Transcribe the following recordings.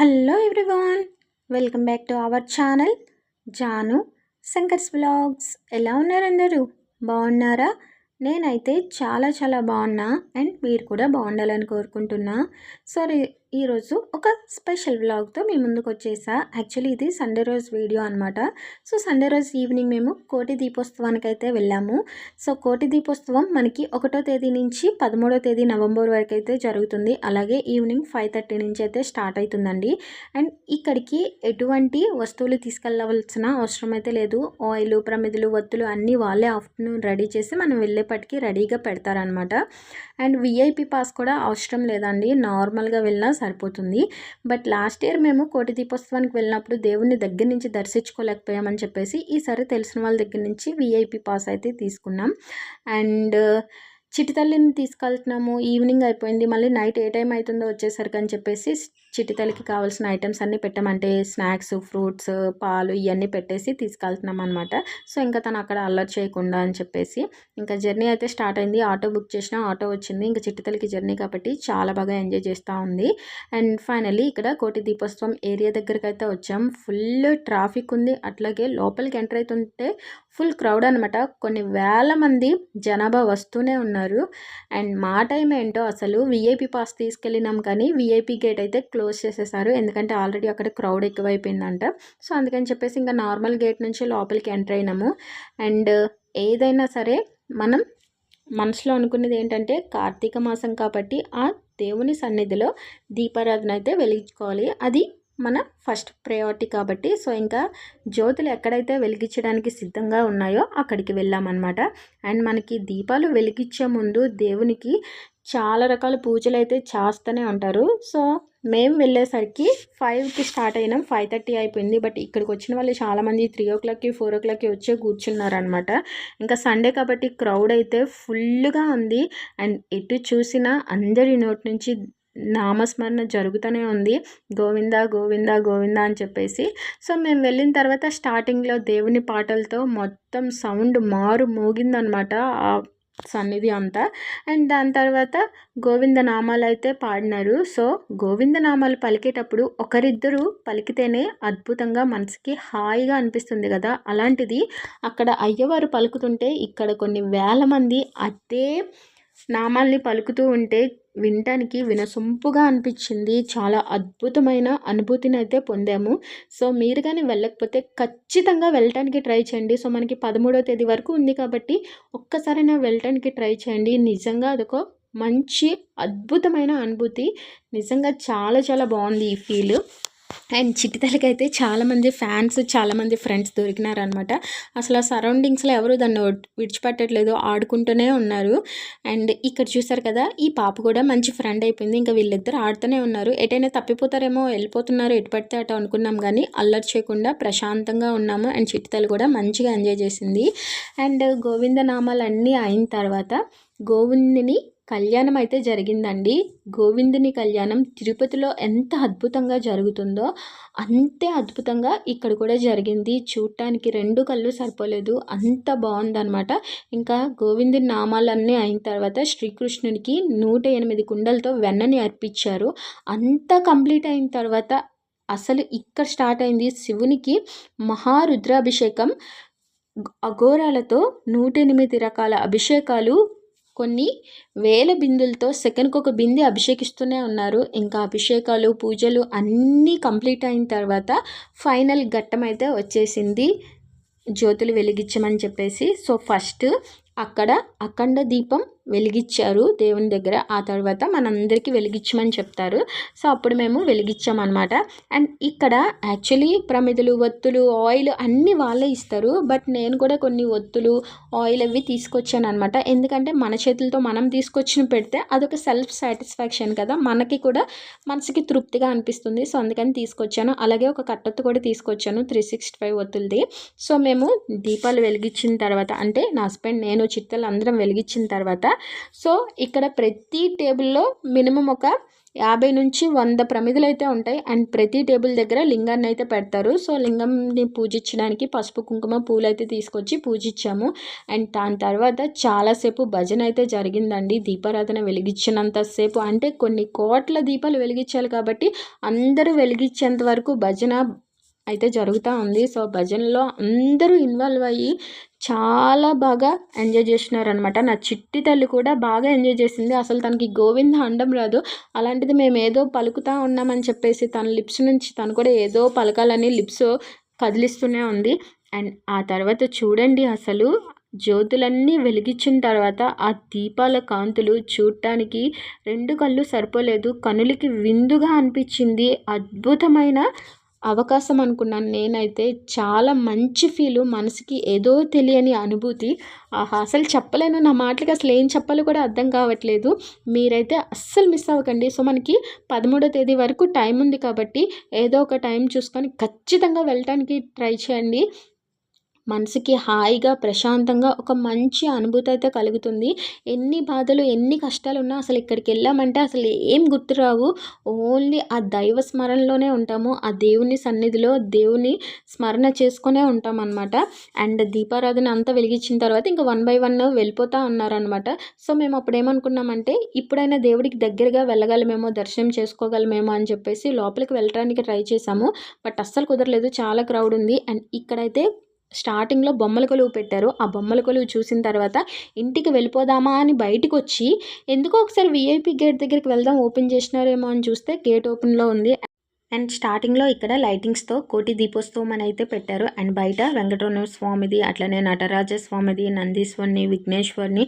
Hello everyone welcome back to our channel Janu Shankar's blogs ఎలా ఉన్నారు అందరూ? బాగున్నారా? నేనైతే చాలా చాలా బాగున్నా అండ్ మీరు కూడా బాగుండాలని కోరుకుంటున్నా. సరే ఈరోజు ఒక స్పెషల్ వ్లాగ్తో మీ ముందుకు వచ్చేసా. యాక్చువల్లీ ఇది సండే రోజు వీడియో అనమాట సో సండే రోజు ఈవినింగ్ మేము కోటి దీపోత్సవానికి అయితే వెళ్ళాము. సో కోటి దీపోత్సవం మనకి ఒకటో తేదీ నుంచి పదమూడో తేదీ నవంబర్ వరకు అయితే జరుగుతుంది. అలాగే ఈవినింగ్ ఫైవ్ థర్టీ నుంచి అయితే స్టార్ట్ అవుతుందండి అండ్ ఇక్కడికి ఎటువంటి వస్తువులు తీసుకెళ్ళవలసిన అవసరం అయితే లేదు. ఆయిల్ ప్రమిదలు వత్తులు అన్నీ వాళ్ళే ఆఫ్టర్నూన్ రెడీ చేసి మనం వెళ్ళేపటికి రెడీగా పెడతారనమాట అండ్ విఐపి పాస్ కూడా అవసరం లేదండి. నార్మల్గా వెళ్ళినా సరిపోతుంది. బట్ లాస్ట్ ఇయర్ మేము కోటి దీపోత్సవానికి వెళ్ళినప్పుడు దేవుణ్ణి దగ్గర నుంచి దర్శించుకోలేకపోయామని చెప్పేసి ఈసారి తెలిసిన వాళ్ళ దగ్గర నుంచి విఐపి పాస్ అయితే తీసుకున్నాం. అండ్ చిటితల్లిని తీసుకెళ్తున్నాము. ఈవినింగ్ అయిపోయింది. మళ్ళీ నైట్ ఏ టైం అవుతుందో వచ్చేసరికి అని చెప్పేసి చిటితల్లికి కావాల్సిన ఐటమ్స్ అన్నీ పెట్టామంటే స్నాక్స్ ఫ్రూట్స్ పాలు ఇవన్నీ పెట్టేసి తీసుకెళ్తున్నాం అనమాట సో ఇంకా తను అక్కడ అల్లరి చేయకుండా అని చెప్పేసి ఇంకా జర్నీ అయితే స్టార్ట్ అయింది. ఆటో బుక్ చేసిన ఆటో వచ్చింది. ఇంకా చిట్టితల్లికి జర్నీ కాబట్టి చాలా బాగా ఎంజాయ్ చేస్తూ ఉంది. అండ్ ఫైనల్లీ ఇక్కడ కోటి దీపోత్సవం ఏరియా దగ్గరికి అయితే వచ్చాం. ఫుల్ ట్రాఫిక్ ఉంది. అట్లాగే లోపలికి ఎంటర్ అవుతుంటే ఫుల్ క్రౌడ్ అనమాట కొన్ని వేల మంది జనాభా వస్తూనే ఉన్నారు. అండ్ మా టైం ఏంటో అసలు విఐపి పాస్ తీసుకెళ్ళినాం కానీ విఐపి గేట్ అయితే క్లోజ్ చేసేసారు. ఎందుకంటే ఆల్రెడీ అక్కడ క్రౌడ్ ఎక్కువైపోయిందంట. సో అందుకని చెప్పేసి ఇంకా నార్మల్ గేట్ నుంచి లోపలికి ఎంటర్ అయినాము. అండ్ ఏదైనా సరే మనం మనసులో అనుకున్నది ఏంటంటే కార్తీక మాసం కాబట్టి ఆ దేవుని సన్నిధిలో దీపారాధన అయితే వెలిగించుకోవాలి. అది మన ఫస్ట్ ప్రయారిటీ కాబట్టి. సో ఇంకా జ్యోతులు ఎక్కడైతే వెలిగించడానికి సిద్ధంగా ఉన్నాయో అక్కడికి వెళ్ళామన్నమాట. అండ్ మనకి దీపాలు వెలిగించే ముందు దేవునికి చాలా రకాల పూజలు అయితే చేస్తూనే ఉంటారు. సో మేము వెళ్ళేసరికి ఫైవ్కి స్టార్ట్ అయినాం. ఫైవ్ థర్టీ అయిపోయింది. బట్ ఇక్కడికి వచ్చిన వాళ్ళు చాలామంది త్రీ ఓ క్లాక్కి ఫోర్ ఓ క్లాక్కి వచ్చే కూర్చున్నారనమాట ఇంకా సండే కాబట్టి క్రౌడ్ అయితే ఫుల్గా ఉంది. అండ్ ఎటు చూసినా అందరి నోటి నుంచి నామస్మరణ జరుగుతూనే ఉంది. గోవింద గోవింద గోవింద అని చెప్పేసి. సో మేము వెళ్ళిన తర్వాత స్టార్టింగ్లో దేవుని పాటలతో మొత్తం సౌండ్ మారు మోగిందనమాట సన్నిధి అంతా. అండ్ దాని తర్వాత గోవింద నామాలు అయితే పాడినారు. సో గోవింద నామాలు పలికేటప్పుడు ఒకరిద్దరు పలికితేనే అద్భుతంగా మనసుకి హాయిగా అనిపిస్తుంది కదా. అలాంటిది అక్కడ అయ్యవారు పలుకుతుంటే ఇక్కడ కొన్ని వేల మంది అదే నామాల్ని పలుకుతూ ఉంటే వినటానికి వినసొంపుగా అనిపించింది. చాలా అద్భుతమైన అనుభూతిని అయితే పొందాము. సో మీరు కానీ వెళ్ళకపోతే ఖచ్చితంగా వెళ్ళటానికి ట్రై చేయండి. సో మనకి పదమూడవ తేదీ వరకు ఉంది కాబట్టి ఒక్కసారైనా వెళ్ళటానికి ట్రై చేయండి. నిజంగా అదొక మంచి అద్భుతమైన అనుభూతి. నిజంగా చాలా చాలా బాగుంది ఈ ఫీల్. అండ్ చిట్టితలకి అయితే చాలామంది ఫ్యాన్స్ చాలామంది ఫ్రెండ్స్ దొరికినారనమాట అసలు ఆ సరౌండింగ్స్లో ఎవరు దాన్ని విడిచిపెట్టట్లేదు ఆడుకుంటూనే ఉన్నారు. అండ్ ఇక్కడ చూసారు కదా ఈ పాప కూడా మంచి ఫ్రెండ్ అయిపోయింది. ఇంకా వీళ్ళిద్దరు ఆడుతూనే ఉన్నారు. ఎటైనా తప్పిపోతారేమో వెళ్ళిపోతున్నారు ఎటు పడితే అటు అనుకున్నాం కానీ అల్లరి చేయకుండా ప్రశాంతంగా ఉన్నాము. అండ్ చిట్టితలు కూడా మంచిగా ఎంజాయ్ చేసింది. అండ్ గోవింద నామాలు అన్నీ అయిన తర్వాత గోవిందుని కళ్యాణం అయితే జరిగిందండి. గోవిందుని కళ్యాణం తిరుపతిలో ఎంత అద్భుతంగా జరుగుతుందో అంతే అద్భుతంగా ఇక్కడ కూడా జరిగింది. చూడటానికి రెండు కళ్ళు సరిపోలేదు. అంత బాగుందనమాట ఇంకా గోవిందుని నామాలన్నీ అయిన తర్వాత శ్రీకృష్ణునికి నూట ఎనిమిది కుండలతో వెన్నని అర్పించారు. అంతా కంప్లీట్ అయిన తర్వాత అసలు ఇక్కడ స్టార్ట్ అయింది శివునికి మహారుద్రాభిషేకం. అఘోరాలతో నూట ఎనిమిది రకాల అభిషేకాలు కొన్ని వేల బిందులతో సెకండ్కి ఒక బింది అభిషేకిస్తూనే ఉన్నారు. ఇంకా అభిషేకాలు పూజలు అన్నీ కంప్లీట్ అయిన తర్వాత ఫైనల్ ఘట్టం అయితే వచ్చేసింది జ్యోతులు వెలిగించమని చెప్పేసి. సో ఫస్ట్ అక్కడ అఖండ దీపం వెలిగించారు దేవుని దగ్గర. ఆ తర్వాత మనందరికీ వెలిగించమని చెప్తారు. సో అప్పుడు మేము వెలిగించామన్నమాట అండ్ ఇక్కడ యాక్చువల్లీ ప్రమిదలు ఒత్తులు ఆయిల్ అన్నీ వాళ్ళే ఇస్తారు. బట్ నేను కూడా కొన్ని ఒత్తులు ఆయిల్ అవి తీసుకొచ్చాను అనమాట ఎందుకంటే మన చేతులతో మనం తీసుకొచ్చిన పెడితే అదొక సెల్ఫ్ సాటిస్ఫాక్షన్ కదా. మనకి కూడా మనసుకి తృప్తిగా అనిపిస్తుంది. సో అందుకని తీసుకొచ్చాను. అలాగే ఒక కట్టొత్తు కూడా తీసుకొచ్చాను త్రీ సిక్స్టీ ఫైవ్ ఒత్తులది. సో మేము దీపాలు వెలిగించిన తర్వాత అంటే నా హస్బెండ్ నేను చిట్టలు అందరం వెలిగించిన తర్వాత సో ఇక్కడ ప్రతి టేబుల్లో మినిమం ఒక యాభై నుంచి వంద ప్రమిదలు అయితే ఉంటాయి. అండ్ ప్రతి టేబుల్ దగ్గర లింగాన్ని అయితే పెడతారు. సో లింగంని పూజించడానికి పసుపు కుంకుమ పూలు అయితే తీసుకొచ్చి పూజించాము. అండ్ దాని తర్వాత చాలాసేపు భజన అయితే జరిగిందండి. దీపారాధన వెలిగించినంతసేపు అంటే కొన్ని కోట్ల దీపాలు వెలిగించాలి కాబట్టి అందరూ వెలిగించేంత వరకు భజన అయితే జరుగుతూ ఉంది. సో భజనలో అందరూ ఇన్వాల్వ్ అయ్యి చాలా బాగా ఎంజాయ్ చేసినారనమాట నా చిట్టి తల్లి కూడా బాగా ఎంజాయ్ చేసింది. అసలు తనకి గోవింద అండం రాదు. అలాంటిది మేము ఏదో పలుకుతా ఉన్నామని చెప్పేసి తన లిప్స్ నుంచి తను కూడా ఏదో పలకాలని లిప్స్ కదిలిస్తూనే ఉంది. అండ్ ఆ తర్వాత చూడండి అసలు జ్యోతులన్నీ వెలిగించిన తర్వాత ఆ దీపాల కాంతులు చూడటానికి రెండు కళ్ళు సరిపోలేదు. కనులకి విందుగా అనిపించింది. అద్భుతమైన అవకాశం అనుకున్నాను. నేనైతే చాలా మంచి ఫీలు మనసుకి ఏదో తెలియని అనుభూతి. ఆహా అసలు చెప్పలేను నా మాటలకి అసలు ఏం చెప్పాలో కూడా అర్థం కావట్లేదు. మీరైతే అస్సలు మిస్ అవ్వకండి. సో మనకి పదమూడో తేదీ వరకు టైం ఉంది కాబట్టి ఏదో ఒక టైం చూసుకొని ఖచ్చితంగా వెళ్ళటానికి ట్రై చేయండి. మనసుకి హాయిగా ప్రశాంతంగా ఒక మంచి అనుభూతి అయితే కలుగుతుంది. ఎన్ని బాధలు ఎన్ని కష్టాలు ఉన్నా అసలు ఇక్కడికి వెళ్ళామంటే అసలు ఏం గుర్తురావు ఓన్లీ ఆ దైవ స్మరణలోనే ఉంటాము. ఆ దేవుని సన్నిధిలో దేవుని స్మరణ చేసుకునే ఉంటాం అనమాట అండ్ దీపారాధన అంతా వెలిగించిన తర్వాత ఇంకా వన్ బై వన్ వెళ్ళిపోతా ఉన్నారనమాట సో మేము అప్పుడు ఏమనుకున్నామంటే ఇప్పుడైనా దేవుడికి దగ్గరగా వెళ్ళగలమేమో దర్శనం చేసుకోగలమేమో అని చెప్పేసి లోపలికి వెళ్ళడానికి ట్రై చేసాము బట్ అస్సలు కుదరలేదు. చాలా క్రౌడ్ ఉంది. అండ్ ఇక్కడైతే స్టార్టింగ్లో బొమ్మల కొలువు పెట్టారు. ఆ బొమ్మల కొలువు చూసిన తర్వాత ఇంటికి వెళ్ళిపోదామా అని బయటకు వచ్చి ఎందుకో ఒకసారి విఐపి గేట్ దగ్గరికి వెళ్దాం ఓపెన్ చేసినారేమో అని చూస్తే గేట్ ఓపెన్లో ఉంది. అండ్ స్టార్టింగ్లో ఇక్కడ లైటింగ్స్తో కోటి దీపోత్సవం అని అయితే పెట్టారు. అండ్ బయట వెంకటరమణ స్వామిది అట్లనే నటరాజ స్వామిది నందీశ్వరిని విఘ్నేశ్వరిని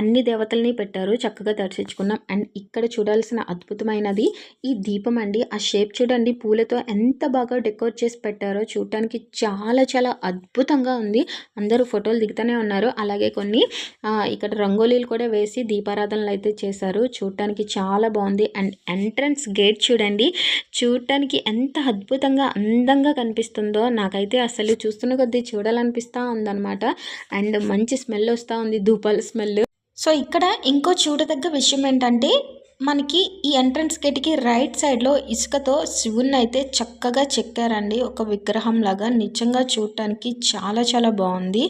అన్ని దేవతల్ని పెట్టారు. చక్కగా దర్శించుకున్నాం. అండ్ ఇక్కడ చూడాల్సిన అద్భుతమైనది ఈ దీపం అండి. ఆ షేప్ చూడండి. పూలతో ఎంత బాగా డెకరేట్ చేసి పెట్టారో చూడటానికి చాలా చాలా అద్భుతంగా ఉంది. అందరూ ఫోటోలు దిగుతూనే ఉన్నారు. అలాగే కొన్ని ఇక్కడ రంగోలీలు కూడా వేసి దీపారాధనలు అయితే చేశారు. చూడటానికి చాలా బాగుంది. అండ్ ఎంట్రన్స్ గేట్ చూడండి. చూడటానికి చూడడానికి ఎంత అద్భుతంగా అందంగా కనిపిస్తుందో నాకైతే అసలు చూస్తున్న కొద్దీ చూడాలనిపిస్తూ ఉందన్నమాట. అండ్ మంచి స్మెల్ వస్తూ ఉంది ధూపాల స్మెల్. సో ఇక్కడ ఇంకో చూడదగ్గ విషయం ఏంటంటే మనకి ఈ ఎంట్రన్స్ గేట్కి రైట్ సైడ్లో ఇసుకతో శివుణ్ణి అయితే చక్కగా చెక్కారండి. ఒక విగ్రహం లాగా నిజంగా చూడటానికి చాలా చాలా బాగుంది.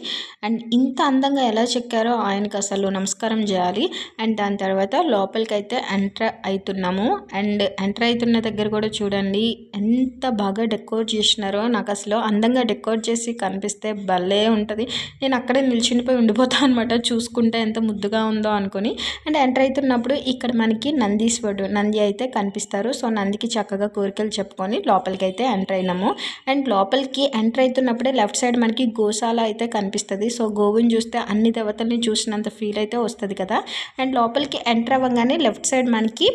అండ్ ఇంత అందంగా ఎలా చెక్కారో ఆయనకు అసలు నమస్కారం చేయాలి. అండ్ దాని తర్వాత లోపలికి అయితే ఎంటర్ అవుతున్నాము అండ్ ఎంటర్ అవుతున్న దగ్గర కూడా చూడండి ఎంత బాగా డెకోరేట్ చేసినారో. నాకు అసలు అందంగా డెకోరేట్ చేసి కనిపిస్తే భలే ఉంటుంది. నేను అక్కడే నిల్చునిపోయి ఉండిపోతాను అనమాట చూసుకుంటే ఎంత ముద్దుగా ఉందో అనుకుని. అండ్ ఎంటర్ అవుతున్నప్పుడు ఇక్కడ మనకి నందీశ్వరుడు నంది అయితే కనిపిస్తారు. సో నందికి చక్కగా కోరికలు చెప్పుకొని లోపలికి అయితే ఎంటర్ అయినాము. అండ్ లోపలికి ఎంటర్ అవుతున్నప్పుడే లెఫ్ట్ సైడ్ మనకి గోశాల అయితే కనిపిస్తుంది. సో గోవుని చూస్తే అన్ని దేవతల్ని చూసినంత ఫీల్ అయితే వస్తుంది కదా. అండ్ లోపలికి ఎంటర్ అవ్వగానే లెఫ్ట్ సైడ్ మనకి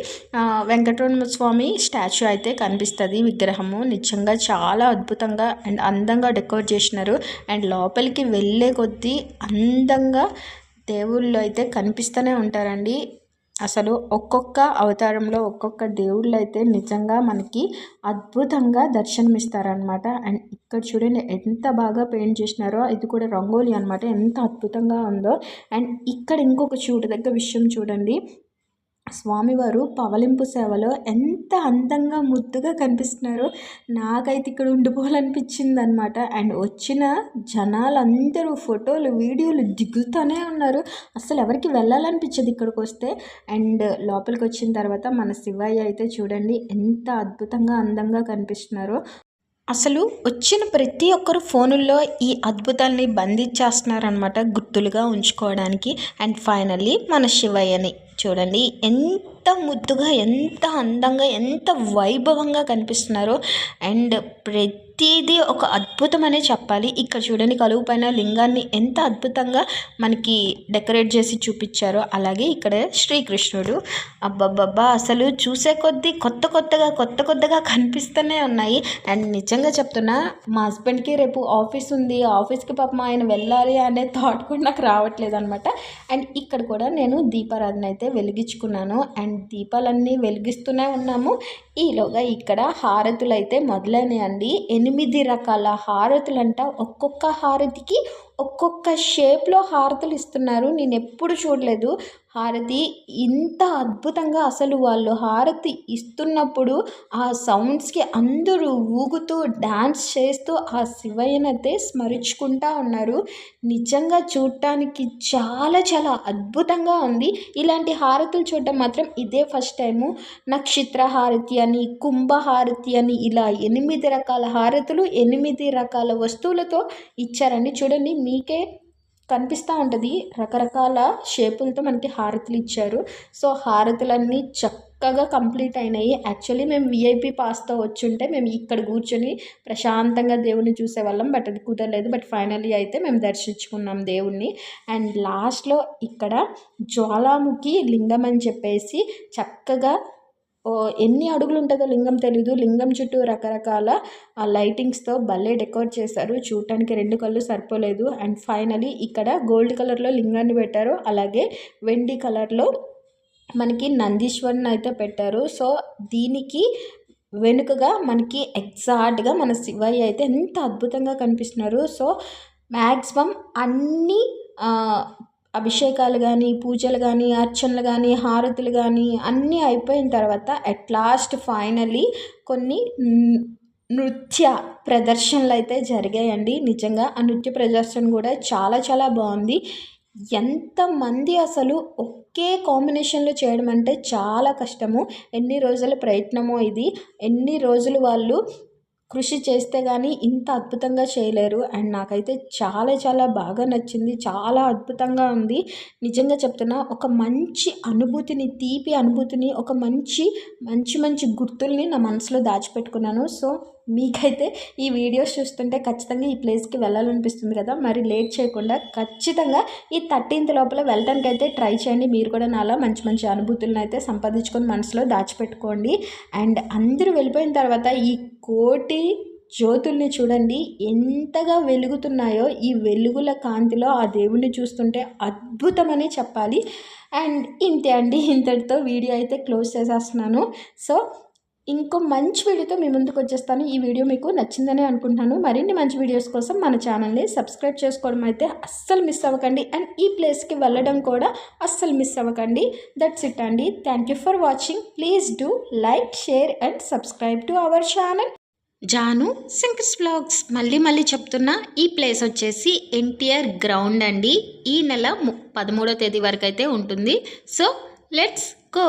వెంకటరమణ స్వామి స్టాచ్యూ అయితే కనిపిస్తుంది విగ్రహము. నిజంగా చాలా అద్భుతంగా అండ్ అందంగా డెకోరేట్ చేసినారు. అండ్ లోపలికి వెళ్ళే కొద్దీ అందంగా దేవుళ్ళు అయితే కనిపిస్తూనే ఉంటారండి. అసలు ఒక్కొక్క అవతారంలో ఒక్కొక్క దేవుళ్ళు అయితే నిజంగా మనకి అద్భుతంగా దర్శనమిస్తారనమాట అండ్ ఇక్కడ చూడండి ఎంత బాగా పెయింట్ చేసినారో ఇది కూడా రంగోలీ అనమాట ఎంత అద్భుతంగా ఉందో. అండ్ ఇక్కడ ఇంకొక చూడదగ్గ విషయం చూడండి. స్వామివారు పవలింపు సేవలో ఎంత అందంగా ముద్దుగా కనిపిస్తున్నారో నాకైతే ఇక్కడ ఉండిపోవాలనిపించింది అనమాట అండ్ వచ్చిన జనాలందరూ ఫోటోలు వీడియోలు దిగుతూనే ఉన్నారు. అసలు ఎవరికి వెళ్ళాలనిపించదు ఇక్కడికి వస్తే. అండ్ లోపలికి వచ్చిన తర్వాత మన శివయ్య అయితే చూడండి ఎంత అద్భుతంగా అందంగా కనిపిస్తున్నారో. అసలు వచ్చిన ప్రతి ఒక్కరు ఫోనుల్లో ఈ అద్భుతాల్ని బంధించేస్తున్నారనమాట గుర్తులుగా ఉంచుకోవడానికి. అండ్ ఫైనల్లీ మన శివయ్యని చూడండి ఎంత ముద్దుగా ఎంత అందంగా ఎంత వైభవంగా కనిపిస్తున్నారో. అండ్ ప్రతిదీ ఒక అద్భుతం అనే చెప్పాలి. ఇక్కడ చూడండి కలువు పైన లింగాన్ని ఎంత అద్భుతంగా మనకి డెకరేట్ చేసి చూపించారో. అలాగే ఇక్కడ శ్రీకృష్ణుడు. అబ్బబ్బబ్బా అసలు చూసే కొద్దీ కొత్త కొత్తగా కొత్త కొత్తగా కనిపిస్తూనే ఉన్నాయి. అండ్ నిజంగా చెప్తున్నా మా హస్బెండ్కి రేపు ఆఫీస్ ఉంది. ఆఫీస్కి పాపం ఆయన వెళ్ళాలి అనే థాట్ కూడా నాకు రావట్లేదు అనమాట అండ్ ఇక్కడ కూడా నేను దీపారాధన అయితే వెలిగించుకున్నాను. అండ్ దీపాలన్నీ వెలిగిస్తూనే ఉన్నాము. ఈలోగా ఇక్కడ హారతులు అయితే మొదలైనాయండి ఎనిమిది రకాల హారతులంట. ఒక్కొక్క హారతికి ఒక్కొక్క షేప్లో హారతులు ఇస్తున్నారు. నేను ఎప్పుడు చూడలేదు. హారతి ఇంత అద్భుతంగా అసలు వాళ్ళు హారతి ఇస్తున్నప్పుడు ఆ సౌండ్స్కి అందరూ ఊగుతూ డ్యాన్స్ చేస్తూ ఆ శివయ్యనైతే స్మరించుకుంటా ఉన్నారు. నిజంగా చూడటానికి చాలా చాలా అద్భుతంగా ఉంది. ఇలాంటి హారతులు చూడటం మాత్రం ఇదే ఫస్ట్ టైము. నక్షత్ర హారతి అని కుంభ హారతి అని ఇలా ఎనిమిది రకాల హారతులు ఎనిమిది రకాల వస్తువులతో ఇచ్చారండి. చూడండి మీకే కనిపిస్తూ ఉంటుంది. రకరకాల షేపులతో మనకి హారతులు ఇచ్చారు. సో హారతులన్నీ చక్కగా కంప్లీట్ అయినాయి. యాక్చువల్లీ మేము విఐపి పాస్తో వచ్చుంటే మేము ఇక్కడ కూర్చొని ప్రశాంతంగా దేవుని చూసేవాళ్ళం. బట్ అది కుదరలేదు. బట్ ఫైనల్లీ అయితే మేము దర్శించుకున్నాం దేవుణ్ణి. అండ్ లాస్ట్లో ఇక్కడ జ్వాలాముఖి లింగం అని చెప్పేసి చక్కగా ఎన్ని అడుగులు ఉంటుందో లింగం తెలీదు. లింగం చుట్టూ రకరకాల లైటింగ్స్తో భలే డెకరేట్ చేశారు. చూడటానికి రెండు కళ్ళు సరిపోలేదు. అండ్ ఫైనలీ ఇక్కడ గోల్డ్ కలర్లో లింగాన్ని పెట్టారు. అలాగే వెండి కలర్లో మనకి నందీశ్వరుని అయితే పెట్టారు. సో దీనికి వెనుకగా మనకి ఎగ్జాక్ట్గా మన శివయ్య అయితే ఎంత అద్భుతంగా కనిపిస్తున్నారు. సో మ్యాక్సిమం అన్నీ అభిషేకాలు కానీ పూజలు కానీ అర్చనలు కానీ హారతులు కానీ అన్నీ అయిపోయిన తర్వాత అట్ లాస్ట్ ఫైనల్లీ కొన్ని నృత్య ప్రదర్శనలు అయితే జరిగాయండి. నిజంగా ఆ నృత్య ప్రదర్శన కూడా చాలా చాలా బాగుంది. ఎంతమంది అసలు ఒకే కాంబినేషన్లో చేయడం అంటే చాలా కష్టము. ఎన్ని రోజుల ప్రయత్నమో ఇది. ఎన్ని రోజులు వాళ్ళు కృషి చేస్తే కానీ ఇంత అద్భుతంగా చేయలేరు. అండ్ నాకైతే చాలా చాలా బాగా నచ్చింది. చాలా అద్భుతంగా ఉంది. నిజంగా చెప్తున్నా ఒక మంచి అనుభూతిని తీపి అనుభూతిని ఒక మంచి మంచి మంచి గుర్తుల్ని నా మనసులో దాచిపెట్టుకున్నాను. సో మీకైతే ఈ వీడియోస్ చూస్తుంటే ఖచ్చితంగా ఈ ప్లేస్కి వెళ్ళాలనిపిస్తుంది కదా. మరి లేట్ చేయకుండా ఖచ్చితంగా ఈ థర్టీన్త్ లోపల వెళ్ళటానికి అయితే ట్రై చేయండి. మీరు కూడా నాలా మంచి మంచి అనుభూతులను అయితే సంపాదించుకొని మనసులో దాచిపెట్టుకోండి. అండ్ అందరూ వెళ్ళిపోయిన తర్వాత ఈ కోటి జ్యోతుల్ని చూడండి. ఎంతగా వెలుగుతున్నాయో ఈ వెలుగుల కాంతిలో ఆ దేవుణ్ణి చూస్తుంటే అద్భుతమని చెప్పాలి. అండ్ ఇంతే అండి. ఇంతటితో వీడియో అయితే క్లోజ్ చేసేస్తున్నాను. సో ఇంకో మంచి వీడియోతో మీ ముందుకు వచ్చేస్తాను. ఈ వీడియో మీకు నచ్చిందనే అనుకుంటున్నాను. మరిన్ని మంచి వీడియోస్ కోసం మన ఛానల్ని సబ్స్క్రైబ్ చేసుకోవడం అయితే అస్సలు మిస్ అవ్వకండి. అండ్ ఈ ప్లేస్కి వెళ్ళడం కూడా అస్సలు మిస్ అవ్వకండి. దట్స్ ఇట్ అండి. Thank you for watching please do like share and subscribe to our channel Janu sinks blogs మళ్ళీ మళ్ళీ చెప్తున్నా ఈ ప్లేస్ వచ్చేసి ఎన్టీఆర్ గ్రౌండ్ అండి. ఈ నెల పదమూడో తేదీ వరకు అయితే ఉంటుంది. So let's go